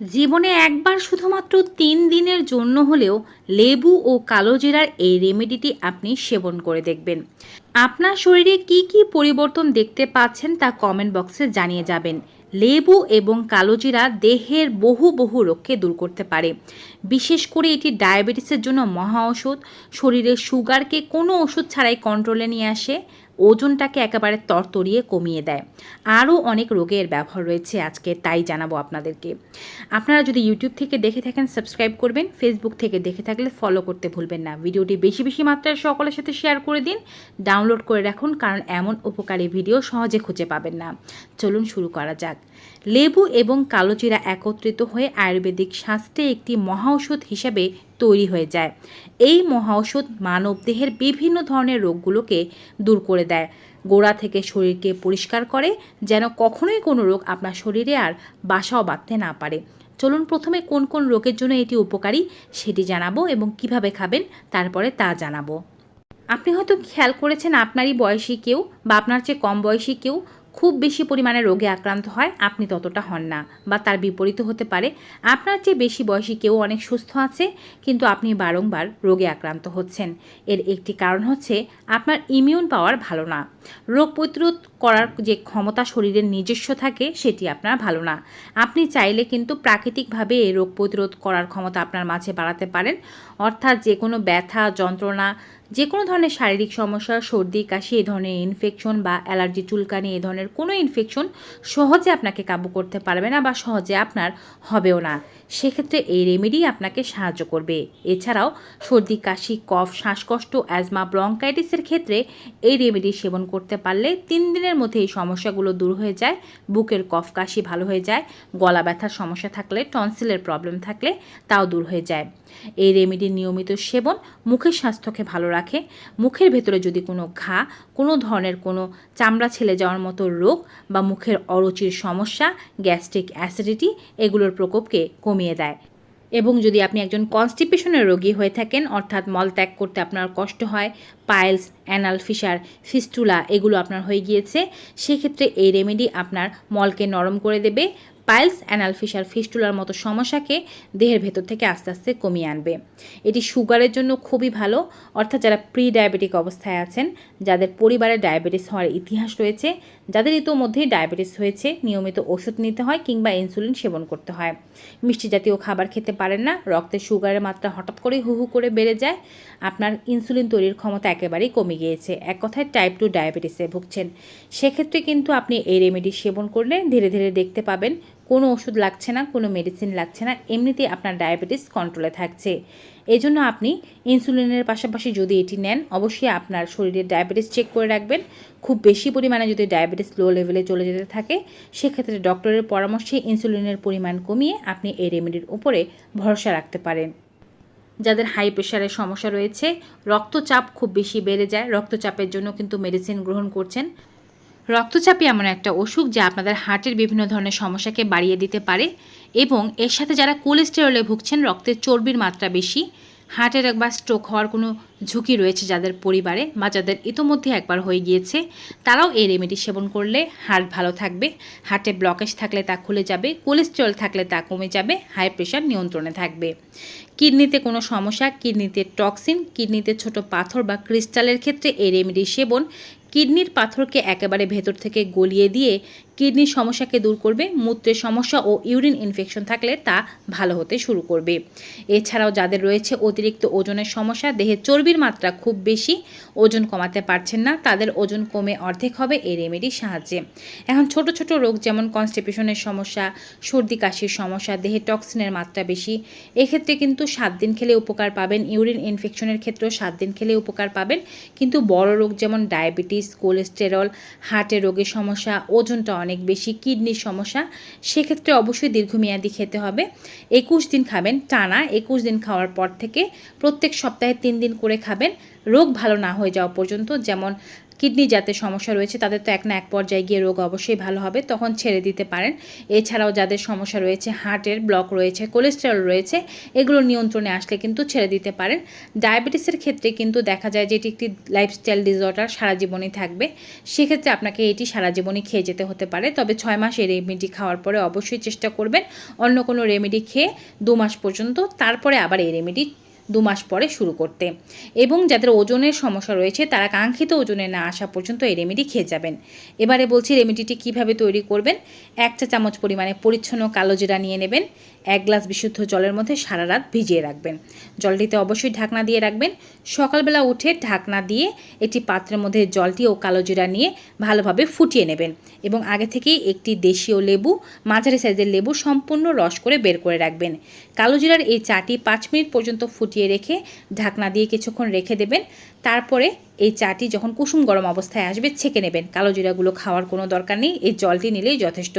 জীবনে একবার শুধুমাত্র তিন দিনের জন্য হলেও লেবু ও কালোজিরার এই রেমেডিটি আপনি সেবন করে দেখবেন। আপনার শরীরে কি কি পরিবর্তন দেখতে পাচ্ছেন তা কমেন্ট বক্সে জানিয়ে যাবেন। লেবু এবং কালোজিরা দেহের বহু বহু রোগকে দূর করতে পারে। বিশেষ করে এটি ডায়াবেটিসের জন্য মহা ওষুধ শরীরের সুগারকে কোনো ওষুধ ছাড়াই কন্ট্রোলে নিয়ে আসে। ওজনটাকে একেবারে তরতরিয়ে কমিয়ে দেয়। আরও অনেক রোগের ব্যবহার রয়েছে আজকে, তাই জানাব আপনাদেরকে। আপনারা যদি ইউটিউব থেকে দেখে থাকেন, সাবস্ক্রাইব করবেন। ফেসবুক থেকে দেখে থাকলে ফলো করতে ভুলবেন না। ভিডিওটি বেশি বেশি মাত্রায় সকলের সাথে শেয়ার করে দিন, ডাউনলোড করে রাখুন, কারণ এমন উপকারী ভিডিও সহজে খুঁজে পাবেন না। চলুন শুরু করা যাক। লেবু এবং কালোজিরা একত্রিত হয়ে আয়ুর্বেদিক শাস্ত্রে একটি মহাঔষধ হিসেবে তৈরি হয়ে যায়। এই মহাঔষধ মানবদেহের বিভিন্ন ধরনের রোগগুলোকে দূর করে দেয়। গোড়া থেকে শরীরকে পরিষ্কার করে, যেন কখনোই কোনো রোগ আপনার শরীরে আর বাসাও বাঁধতে না পারে। চলুন প্রথমে কোন কোন রোগের জন্য এটি উপকারী সেটি জানাব এবং কীভাবে খাবেন তারপরে তা জানাব। আপনি হয়তো খেয়াল করেছেন, আপনারই বয়সী কেউ বা আপনার চেয়ে কম বয়সী কেউ খুব বেশি পরিমাণে রোগে আক্রান্ত হয়, আপনি ততটা হন না বা তার বিপরীত হতে পারে। আপনার চেয়ে বেশি বয়সী কেউ অনেক সুস্থ আছে, কিন্তু আপনি বারংবার রোগে আক্রান্ত হচ্ছেন। এর একটি কারণ হচ্ছে আপনার ইমিউন পাওয়ার ভালো না। রোগ প্রতিরোধ করার যে ক্ষমতা শরীরের নিজস্ব থাকে, সেটি আপনার ভালো না। আপনি চাইলে কিন্তু প্রাকৃতিকভাবে এই রোগ প্রতিরোধ করার ক্ষমতা আপনার মাঝে বাড়াতে পারেন। অর্থাৎ যে কোনো ব্যথা, যন্ত্রণা যে কোনো ধরনের শারীরিক সমস্যা, সর্দি, কাশি, এ ধরনের ইনফেকশন বা অ্যালার্জি চুলকানি, এ ধরনের কোনো ইনফেকশন সহজে আপনাকে কাবু করতে পারবে না বা সহজে আপনার হবেও না। সেক্ষেত্রে এই রেমেডি আপনাকে সাহায্য করবে। এছাড়াও সর্দি, কাশি, কফ, শ্বাসকষ্ট অ্যাজমা ব্রঙ্কাইটিসের ক্ষেত্রে এই রেমেডি সেবন করতে পারলে তিন দিনের মধ্যে এই সমস্যাগুলো দূর হয়ে যায়, বুকের কফ, কাশি ভালো হয়ে যায়, গলা ব্যথার সমস্যা থাকলে টনসিলের প্রবলেম থাকলে তাও দূর হয়ে যায়। এই রেমেডির নিয়মিত সেবন মুখের স্বাস্থ্যকে ভালো রাখে। মুখের ভেতরে যদি কোনো ঘা, কোনো ধরনের কোনো চামড়া ছেলে যাওয়ার মতো রোগ বা মুখের অরুচির সমস্যা গ্যাস্ট্রিক অ্যাসিডিটি এগুলোর প্রকোপকে কমিয়ে দেয়। এবং যদি আপনি একজন কনস্টিপেশনের রোগী হয়ে থাকেন, অর্থাৎ মল ত্যাগ করতে আপনার কষ্ট হয় পাইলস অ্যানাল ফিসার ফিস্টুলা এগুলো আপনার হয়ে গিয়েছে, সেক্ষেত্রে এই রেমেডি আপনার মলকে নরম করে দেবে। পাইলস অ্যানাল ফিসার ফিস্টুলার মতো সমস্যাকে দেহের ভেতর থেকে আস্তে আস্তে কমিয়ে আনবে। এটি সুগারের জন্য খুবই ভালো, অর্থাৎ যারা প্রি ডায়াবেটিক অবস্থায় আছেন, যাদের পরিবারে ডায়াবেটিস হওয়ার ইতিহাস রয়েছে যাদের ইতোমধ্যেই ডায়াবেটিস হয়েছে, নিয়মিত ওষুধ নিতে হয় কিংবা ইনসুলিন সেবন করতে হয়। মিষ্টি জাতীয় খাবার খেতে পারেন না, রক্তে সুগারের মাত্রা হঠাৎ করে হু হু করে বেড়ে যায়, আপনার ইনসুলিন তৈরির ক্ষমতা একেবারেই কমে গিয়েছে। এক কথায় টাইপ টু ডায়াবেটিসে ভুগছেন। সেক্ষেত্রে কিন্তু আপনি এই রেমেডি সেবন করলে ধীরে ধীরে দেখতে পাবেন কোনো ওষুধ লাগছে না, কোনো মেডিসিন লাগছে না, এমনিতেই আপনার ডায়াবেটিস কন্ট্রোলে থাকছে। এজন্য আপনি ইনসুলিনের পাশাপাশি যদি এটি নেন, অবশ্যই আপনার শরীরের ডায়াবেটিস চেক করে রাখবেন। খুব বেশি পরিমাণে যদি ডায়াবেটিস লো লেভেলে চলে যেতে থাকে, সেক্ষেত্রে ডক্টরের পরামর্শে ইনসুলিনের পরিমাণ কমিয়ে আপনি এই রেমেডির উপরে ভরসা রাখতে পারেন। যাদের হাই প্রেশারের সমস্যা রয়েছে, রক্তচাপ খুব বেশি বেড়ে যায়। রক্তচাপের জন্য কিন্তু মেডিসিন গ্রহণ করছেন। রক্তচাপই এমন একটা অসুখ যা আপনাদের হার্টের বিভিন্ন ধরনের সমস্যাকে বাড়িয়ে দিতে পারে এবং এর সাথে যারা কোলেস্টেরলে ভুগছেন রক্তের চর্বির মাত্রা বেশি হার্টের একবার স্ট্রোক হওয়ার কোনো ঝুঁকি রয়েছে যাদের পরিবারে বা যাদের ইতোমধ্যে একবার হয়ে গিয়েছে, তারাও এই রেমেডি সেবন করলে হার্ট ভালো থাকবে। হার্টে ব্লকেজ থাকলে তা খুলে যাবে, কোলেস্টেরল থাকলে তা কমে যাবে হাই প্রেশার নিয়ন্ত্রণে থাকবে। কিডনিতে কোনো সমস্যা, কিডনিতে টক্সিন কিডনিতে ছোট পাথর বা ক্রিস্টালের ক্ষেত্রে এই রেমেডি সেবন কিডনির পাথরকে একেবারে ভেতর থেকে গলিয়ে দিয়ে কিডনির সমস্যাকে দূর করবে, মূত্রের সমস্যা ও ইউরিন ইনফেকশন থাকলে তা ভালো হতে শুরু করবে। এছাড়াও যাদের রয়েছে অতিরিক্ত ওজনের সমস্যা, দেহে চর্বির মাত্রা খুব বেশি, ওজন কমাতে পারছেন না, তাদের ওজন কমে অর্ধেক হবে এই রেমেডির সাহায্যে। এখন ছোট ছোট রোগ যেমন কনস্টিপেশনের সমস্যা, সর্দি কাশির সমস্যা, দেহে টক্সিনের মাত্রা বেশি, এক্ষেত্রে কিন্তু সাত দিন খেলে উপকার পাবেন, ইউরিন ইনফেকশনের ক্ষেত্রেও সাত দিন খেলে উপকার পাবেন। কিন্তু বড় রোগ যেমন ডায়াবেটিস, কোলেস্টেরল, হার্টের রোগের সমস্যা, ওজনটা অনেক বেশি কিডনির সমস্যা, সেক্ষেত্রে অবশ্যই দীর্ঘমেয়াদী খেতে হবে। একুশ দিন খাবেন, টানা একুশ দিন খাওয়ার পর থেকে প্রত্যেক সপ্তাহে তিন দিন করে খাবেন। রোগ ভালো না হয়ে যাওয়া পর্যন্ত, যেমন কিডনি যাতে সমস্যা রয়েছে, তাদের তো এক না এক পর্যায়ে গিয়ে রোগ অবশ্যই ভালো হবে, তখন ছেড়ে দিতে পারেন। এছাড়াও যাদের সমস্যা রয়েছে, হার্টের ব্লক রয়েছে, কোলেস্টেরল রয়েছে, এগুলো নিয়ন্ত্রণে আসলে কিন্তু ছেড়ে দিতে পারেন। ডায়াবেটিসের ক্ষেত্রে কিন্তু দেখা যায় যে, এটি একটি লাইফস্টাইল ডিসঅর্ডার সারা জীবনই থাকবে। সেক্ষেত্রে আপনাকে এটি সারা জীবনই খেয়ে যেতে হতে পারে। তবে ছয় মাস এই রেমেডি খাওয়ার পরে অবশ্যই চেষ্টা করবেন। অন্য কোনো রেমেডি খেয়ে দু মাস পর্যন্ত, তারপরে আবার এই রেমেডি দু মাস পরে শুরু করতে। এবং যাদের ওজনের সমস্যা রয়েছে, তারা কাঙ্ক্ষিত ওজনে না আসা পর্যন্ত এই রেমেডি খেয়ে যাবেন। এবারে বলছি রেমেডিটি কীভাবে তৈরি করবেন? এক চা চামচ পরিমাণে পরিচ্ছন্ন কালো জিরা নিয়ে নেবেন। এক গ্লাস বিশুদ্ধ জলের মধ্যে সারা রাত ভিজিয়ে রাখবেন। জলটিতে অবশ্যই ঢাকনা দিয়ে রাখবেন। সকালবেলা উঠে ঢাকনা দিয়ে একটি পাত্রের মধ্যে জলটি ও কালো জিরা নিয়ে ভালোভাবে ফুটিয়ে নেবেন এবং আগে থেকেই একটি দেশীয় লেবু, মাঝারি সাইজের লেবু সম্পূর্ণ রস করে বের করে রাখবেন। কালো জিরার এই চাটি পাঁচ মিনিট পর্যন্ত ফুটিয়ে রেখে ঢাকনা দিয়ে কিছুক্ষণ রেখে দেবেন। তারপরে এই চাটি যখন কুসুম গরম অবস্থায় আসবে, ছেঁকে নেবেন। কালো জিরাগুলো খাওয়ার কোনো দরকার নেই, এই জলটি নিলেই যথেষ্ট।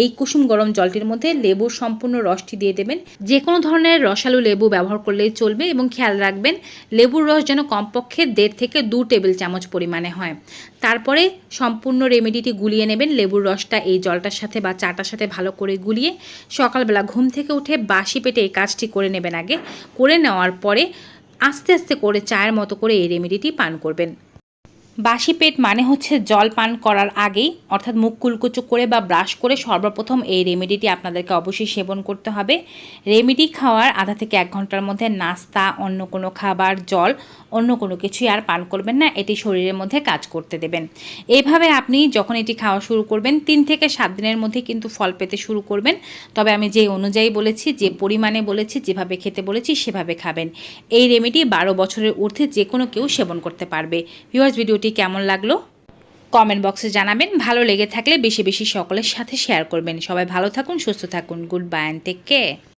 এই কুসুম গরম জলটির মধ্যে লেবুর সম্পূর্ণ রসটি দিয়ে দেবেন। যে কোনো ধরনের রসালো লেবু ব্যবহার করলেই চলবে এবং খেয়াল রাখবেন, লেবুর রস যেন কমপক্ষে দেড় থেকে দু টেবিল চামচ পরিমাণে হয়। তারপরে সম্পূর্ণ রেমেডিটি গুলিয়ে নেবেন। লেবুর রসটা এই জলটার সাথে বা চাটার সাথে ভালো করে গুলিয়ে সকালবেলা ঘুম থেকে উঠে বাসি পেটে এই কাজটি করে নেবেন আগে। করে নেওয়ার পরে আস্তে আস্তে করে চায়ের মতো করে এই রেমেডিটি পান করবেন। বাসি পেট মানে হচ্ছে জল পান করার আগেই, অর্থাৎ মুখ কুলকুচু করে বা ব্রাশ করে সর্বপ্রথম এই রেমেডিটি আপনাদেরকে অবশ্যই সেবন করতে হবে। রেমেডি খাওয়ার আধা থেকে এক ঘণ্টার মধ্যে নাস্তা, অন্য কোনো খাবার, জল, অন্য কোনো কিছুই আর পান করবেন না, এটি শরীরের মধ্যে কাজ করতে দেবেন। এইভাবে আপনি যখন এটি খাওয়া শুরু করবেন, তিন থেকে সাত দিনের মধ্যে কিন্তু ফল পেতে শুরু করবেন। তবে আমি যে অনুযায়ী বলেছি, যে পরিমাণে বলেছি, যেভাবে খেতে বলেছি, সেভাবে খাবেন। এই রেমেডি বারো বছরের ঊর্ধ্বে যে কোনো কেউ সেবন করতে পারবে। ভিউয়ার্স ভিডিওটি কেমন লাগল? কমেন্ট বক্সে জানাবেন। ভালো লেগে থাকলে বেশি বেশি সকলের সাথে শেয়ার করবেন। সবাই ভালো থাকুন, সুস্থ থাকুন। Goodbye and take care